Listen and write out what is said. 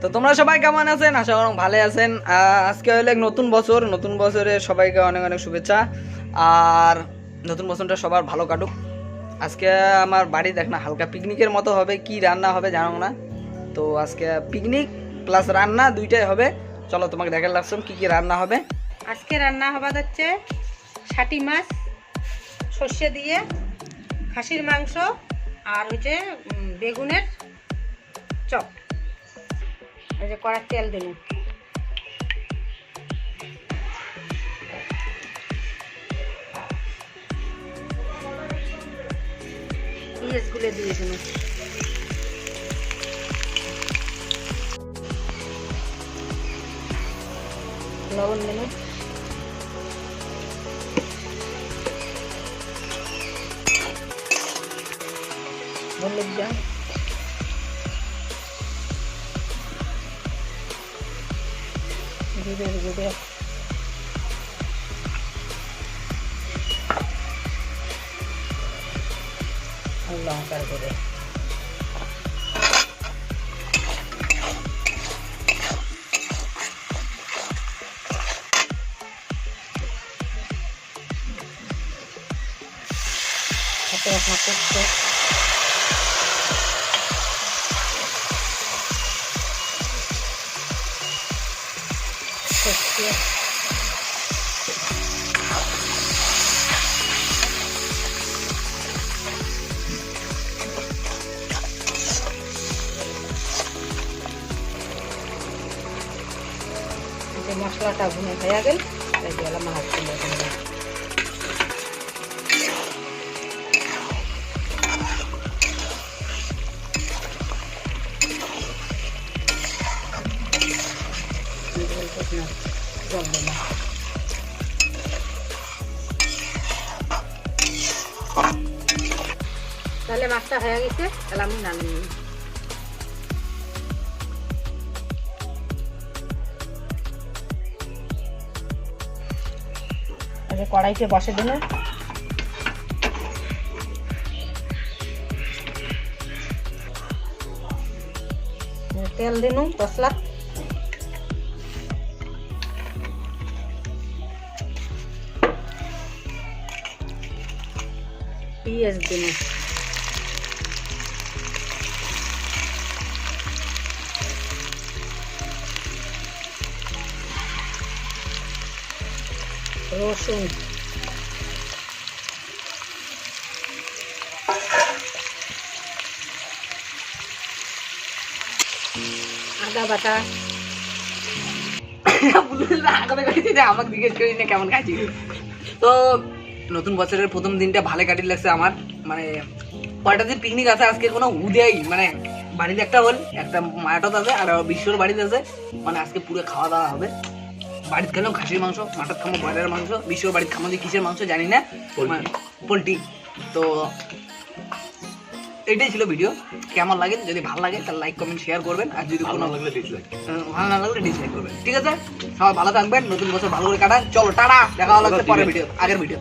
তো তোমরা সবাই কেমন আছেন? আশা করুন ভালো আছেন। আজকে হলো নতুন বছর। নতুন বছরে সবাইকে অনেক অনেক শুভেচ্ছা। আর নতুন বছরটা সবার ভালো কাটুক। আজকে আমার বাড়ি দেখ না হালকা পিকনিকের মতো হবে। কি রান্না হবে জানো না? তো আজকে পিকনিক প্লাস রান্না দুইটাই হবে। চলো তোমাকে দেখে লাগছম কি কি রান্না হবে। আজকে রান্না হবার হচ্ছে ষাটি মাছ, সর্ষে দিয়ে, খাসির মাংস আর হচ্ছে বেগুনের চপ। এই যে কড়ার তেল দিন পেঁয়াজগুলো দিয়ে দিন লবণ দিন হলুদ দেন গুঁড়ো আর লঙ্কার গুঁড়ো সাথে আপনার করতে সর্ষে এই যে মশলাটা ভুনে হয়ে গেল এই যে এলাম মাছ তুলে দিলাম। জল দিলাম তাহলে মাছটা হয়ে গেছে, তাহলে আমি নামিয়ে নিই। কড়াইতে বসে দিন তেল দিন তসলা পেঁয়াজ দিন রসুন আদা বাটা। আমাকে জিজ্ঞেস করি না কেমন খাইছি তো নতুন বছরের প্রথম দিনটা ভালো কাটি লাগছে আমার। মানে কয়টা দিন পিকনিক আছে আজকে কোনো উদেই মানে বাড়িতে একটা হল একটা মায়াটত আছে আর বিশ্বর বাড়িতে আছে। মানে আজকে পুরো খাওয়া দাওয়া হবে। বাড়িতে খেলাম খাসির মাংস মাটার খামো ব্রয়লার মাংস বিশ্বর বাড়িতে খামো যে কিসের মাংস জানি না। পোলট্রি। তো এটাই ছিল ভিডিও কেমন লাগে যদি ভালো লাগে তাহলে লাইক কমেন্ট শেয়ার করবেন। আর যদি ভালো লাগলে ডিসলাইক ভালো না লাগলে ডিসলাইক করবেন। ঠিক আছে? সবাই ভালো থাকবেন নতুন বছর ভালো করে কাটান। চলো টাটা! দেখা হলো পরের ভিডিও আগের ভিডিও